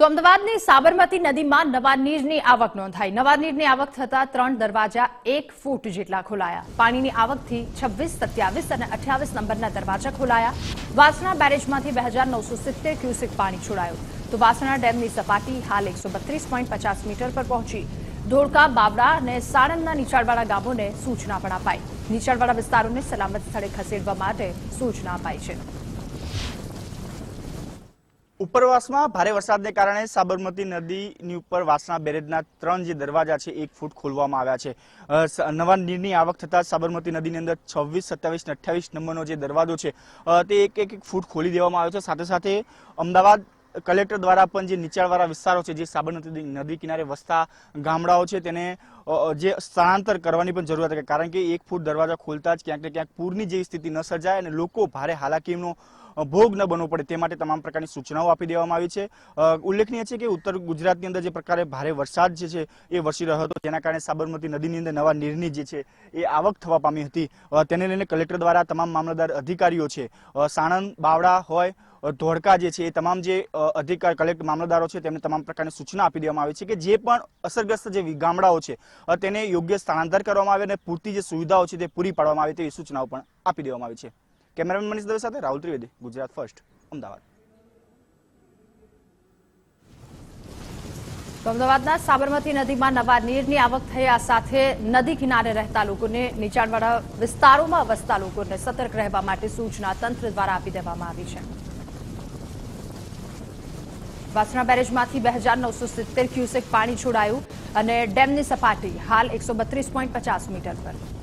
તો અમદાવાદની સાબરમતી નદીમાં નવા નીરની આવક નોંધાઈ. નવા નીરની આવક થતા ત્રણ દરવાજા એક ફૂટ જેટલા ખોલાયા. પાણીની આવકથી છવ્વીસ, સત્યાવીસ અને અઠ્યાવીસ નંબરના દરવાજા ખોલાયા. વાસણા બેરેજમાંથી બે હજાર નવસો સિત્તેર ક્યુસેક પાણી છોડાયું. તો વાસણા ડેમની સપાટી હાલ એકસો બત્રીસ પોઈન્ટ પચાસ મીટર પર પહોંચી. ધોળકા, બાવડા અને સાણંદના નીચાણવાળા ગામોને સૂચના પણ અપાઈ. નીચાણવાળા વિસ્તારોને સલામત સ્થળે ખસેડવા માટે સૂચના અપાઈ છે. ઉપરવાસમાં ભારે વરસાદને કારણે સાબરમતી નદીની ઉપર વાસણા બેરેજના ત્રણ જે દરવાજા છે, એક ફૂટ ખોલવામાં આવ્યા છે. નવા નીરની આવક થતાં સાબરમતી નદીની અંદર છવ્વીસ, સત્યાવીસ અઠ્યાવીસ નંબરનો જે દરવાજો છે તે એક એક ફૂટ ખોલી દેવામાં આવ્યો છે. સાથે સાથે અમદાવાદ કલેક્ટર દ્વારા પણ જે નીચાણવાળા વિસ્તારો છે, જે સાબરમતી નદી- કિનારે વસતા ગામડાઓ છે, તેને જે સ્થળાંતર કરવાની પણ જરૂરિયાત છે. કારણ કે એક ફૂટ દરવાજા ખોલતા જ ક્યાંક ને ક્યાંક પૂરની જેવી સ્થિતિ ન સર્જાય અને લોકો ભારે હાલાકીનો ભોગ ન બનવો પડે. તે માટે તમામ પ્રકારની સૂચનાઓ આપી દેવામાં આવી છે. ઉલ્લેખનીય છે કે ઉત્તર ગુજરાતની અંદર જે પ્રકારે ભારે વરસાદ જે છે, એ વરસી રહ્યો હતો. જેના કારણે સાબરમતી નદીની અંદર નવા નીરની જે છે, એ આવક થવા પામી હતી. તેને લઈને કલેક્ટર દ્વારા તમામ મામલતદાર અધિકારીઓ છે. સાણંદ, બાવડા હોય ધોળકા જે છે એ તમામ જે અધિકાર કલેક્ટર મામલતદારો છે તેમને તમામ પ્રકારની સૂચના આપી દેવામાં આવી છે કે જે પણ અસરગ્રસ્ત જે ગામડાઓ છે તેને યોગ્ય સ્થળાંતર કરવામાં આવે અને પૂરતી જે સુવિધાઓ છે તે પૂરી પાડવામાં આવે તેવી સૂચનાઓ પણ આપી દેવામાં આવી છે. કેમેરામેન મનીષ દવે સાથે રાહુલ ત્રિવેદી, ગુજરાત ફર્સ્ટ, અમદાવાદ. અમદાવાદના સાબરમતી નદીમાં નવા નીરની આવક થયા સાથે નદી કિનારે રહેતા લોકોને નીચાણવાળા વિસ્તારોમાં વસતા લોકોને સતર્ક રહેવા માટે સૂચના તંત્ર દ્વારા આપી દેવામાં આવી છે. વાસણા બેરેજમાંથી બે હજાર નવસો સિત્તેર ક્યુસેક પાણી છોડાયું અને ડેમની સપાટી હાલ એકસો બત્રીસ પોઈન્ટ પચાસ મીટર પર.